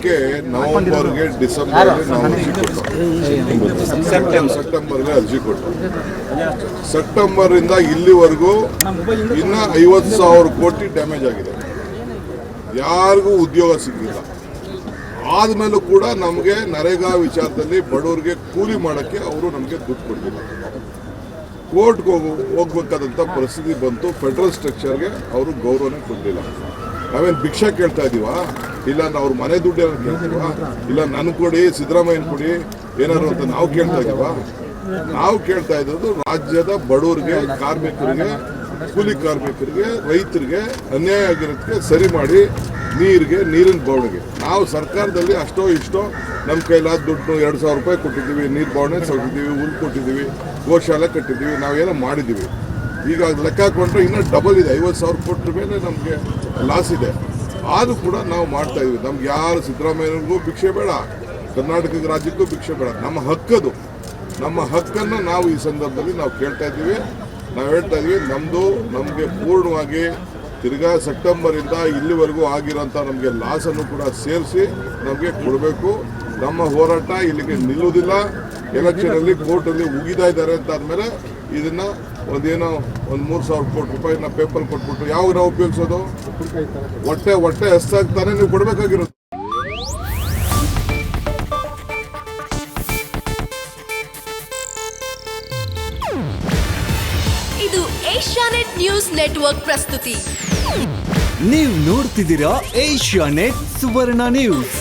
ಇದಕ್ಕೆ ನವೆಂಬರ್ಗೆ ಡಿಸೆಂಬರ್ಗೆ ನಾವು ಅರ್ಜಿ ಕೊಟ್ಟು ಸೆಪ್ಟೆಂಬರ್ಗೆ ಅರ್ಜಿ ಕೊಟ್ಟು ಸೆಪ್ಟೆಂಬರಿಂದ ಇಲ್ಲಿವರೆಗೂ ಇನ್ನ ಐವತ್ತು ಸಾವಿರ ಕೋಟಿ ಡ್ಯಾಮೇಜ್ ಆಗಿದೆ. ಯಾರಿಗೂ ಉದ್ಯೋಗ ಸಿಗಲಿಲ್ಲ. ಆದ್ಮೇಲೂ ಕೂಡ ನಮಗೆ ನರೇಗಾ ವಿಚಾರದಲ್ಲಿ ಬಡವರಿಗೆ ಕೂಲಿ ಮಾಡೋಕ್ಕೆ ಅವರು ನಮಗೆ ದುಡ್ಡು ಕೊಡಲಿಲ್ಲ. ಕೋರ್ಟ್ಗೆ ಹೋಗು ಹೋಗ್ಬೇಕಾದಂಥ ಪರಿಸ್ಥಿತಿ ಬಂತು. ಫೆಡರಲ್ ಸ್ಟ್ರಕ್ಚರ್ಗೆ ಅವರು ಗೌರವನೇ ಕೊಡಲಿಲ್ಲ. ನಾವೇನು ಭಿಕ್ಷೆ ಕೇಳ್ತಾ ಇದೀವಾ? ಇಲ್ಲ ಅವ್ರ ಮನೆ ದುಡ್ಡು ಏನಾದ್ರು ಕೇಳ್ತೀವ ಇಲ್ಲ, ನನ್ ಕೊಡಿ, ಸಿದ್ದರಾಮಯ್ಯನ ಕೊಡಿ ಏನಾರು ಅಂತ ನಾವು ಕೇಳ್ತಾ ಇದೀವ ನಾವು ಕೇಳ್ತಾ ಇರೋದು ರಾಜ್ಯದ ಬಡವರಿಗೆ, ಕಾರ್ಮಿಕರಿಗೆ, ಕೂಲಿ ಕಾರ್ಮಿಕರಿಗೆ, ರೈತರಿಗೆ ಅನ್ಯಾಯ ಆಗಿರೋದಕ್ಕೆ ಸರಿ ಮಾಡಿ ನೀರಿಗೆ, ನೀರಿನ ಬವಣೆಗೆ. ನಾವು ಸರ್ಕಾರದಲ್ಲಿ ಅಷ್ಟೋ ಇಷ್ಟೋ ನಮ್ಮ ಕೈಲಾದ ದುಡ್ಡು ಎರಡು ಸಾವಿರ ರೂಪಾಯಿ ಕೊಟ್ಟಿದ್ದೀವಿ, ನೀರು ಬವಣೆ ಸಲ್ತಿದ್ದೀವಿ, ಹುಲ್ ಕೊಟ್ಟಿದ್ದೀವಿ, ಗೋಶಾಲೆ ಕಟ್ಟಿದ್ದೀವಿ, ನಾವೇನೋ ಮಾಡಿದ್ದೀವಿ. ಈಗ ಲೆಕ್ಕ ಹಾಕೊಂಡ್ರೆ ಇನ್ನೂ ಡಬಲ್ ಇದೆ, ಐವತ್ತು ಸಾವಿರ ಕೊಟ್ಟರ ಮೇಲೆ ನಮಗೆ ಲಾಸ್ ಇದೆ. ಆದರೂ ಕೂಡ ನಾವು ಮಾಡ್ತಾ ಇದೀವಿ. ನಮ್ಗೆ ಯಾರು ಸಿದ್ದರಾಮಯ್ಯನಿಗೂ ಭಿಕ್ಷೆ ಬೇಡ ಕರ್ನಾಟಕ ರಾಜ್ಯಕ್ಕೂ ಭಿಕ್ಷೆ ಬೇಡ. ನಮ್ಮ ಹಕ್ಕದು. ನಮ್ಮ ಹಕ್ಕನ್ನು ನಾವು ಈ ಸಂದರ್ಭದಲ್ಲಿ ನಾವು ಕೇಳ್ತಾ ಇದ್ದೀವಿ. ನಾವು ಹೇಳ್ತಾ ಇದ್ದೀವಿ ನಮ್ಮದು ನಮಗೆ ಪೂರ್ಣವಾಗಿ ತಿರ್ಗಾ ಸೆಪ್ಟೆಂಬರಿಂದ ಇಲ್ಲಿವರೆಗೂ ಆಗಿರೋಂಥ ನಮಗೆ ಲಾಸನ್ನು ಕೂಡ ಸೇರಿಸಿ ನಮಗೆ ಕೊಡಬೇಕು. ನಮ್ಮ ಹೋರಾಟ ಇಲ್ಲಿಗೆ ನಿಲ್ಲುವುದಿಲ್ಲ. ಎಲೆಕ್ಷನಲ್ಲಿ ಕೋರ್ಟಲ್ಲಿ ಉಗಿದಾ ಇದ್ದಾರೆ ಅಂತ ಆದಮೇಲೆ ಇದನ್ನ ಒಂದೇನೋ ಒಂದು ಮೂರು ಸಾವಿರ ಕೋಟಿ ರೂಪಾಯಿನ ಪೇಪರ್ ಕೊಟ್ಬಿಟ್ಟು ಯಾವ ನಾವು ಉಪಯೋಗಿಸೋದು? ಹೊಟ್ಟೆ ಹೊಟ್ಟೆ ಎಷ್ಟಾಗ್ತಾನೆ ನೀವು ಕೊಡಬೇಕಾಗಿರೋದು. ಇದು ಏಷ್ಯಾನೆಟ್ ನ್ಯೂಸ್ ನೆಟ್ವರ್ಕ್ ಪ್ರಸ್ತುತಿ. ನೀವು ನೋಡ್ತಿದ್ದೀರಾ ಏಷ್ಯಾನೆಟ್ ಸುವರ್ಣ ನ್ಯೂಸ್.